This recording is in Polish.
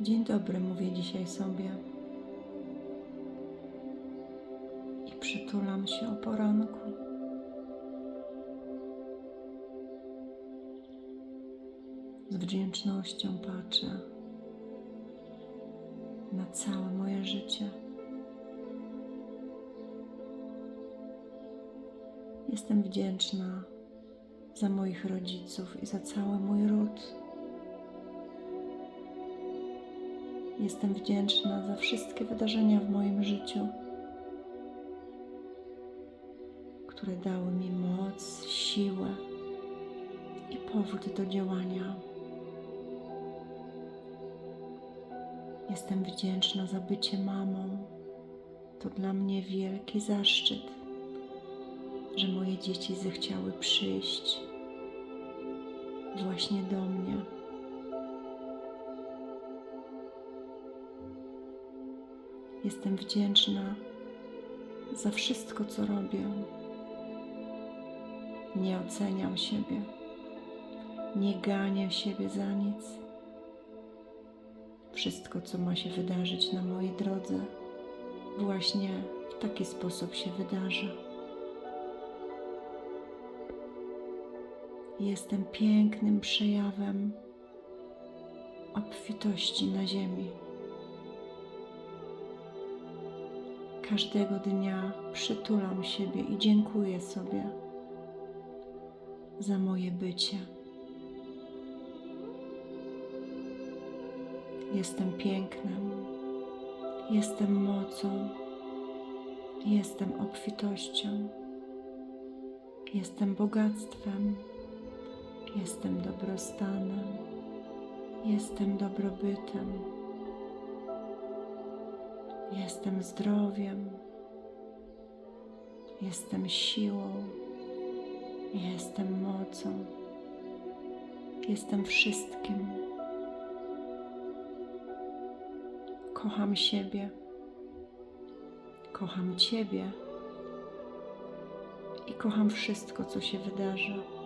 Dzień dobry, mówię dzisiaj sobie. I przytulam się o poranku. Z wdzięcznością patrzę na całe moje życie. Jestem wdzięczna za moich rodziców i za cały mój ród. Jestem wdzięczna za wszystkie wydarzenia w moim życiu, które dały mi moc, siłę i powód do działania. Jestem wdzięczna za bycie mamą. To dla mnie wielki zaszczyt, że moje dzieci zechciały przyjść właśnie do mnie. Jestem wdzięczna za wszystko, co robię. Nie oceniam siebie, nie ganię siebie za nic. Wszystko, co ma się wydarzyć na mojej drodze, właśnie w taki sposób się wydarza. Jestem pięknym przejawem obfitości na ziemi. Każdego dnia przytulam siebie i dziękuję sobie za moje bycie. Jestem pięknem, jestem mocą, jestem obfitością, jestem bogactwem, jestem dobrostanem, jestem dobrobytem. Jestem zdrowiem, jestem siłą, jestem mocą, jestem wszystkim. Kocham siebie, kocham Ciebie. I kocham wszystko, co się wydarza.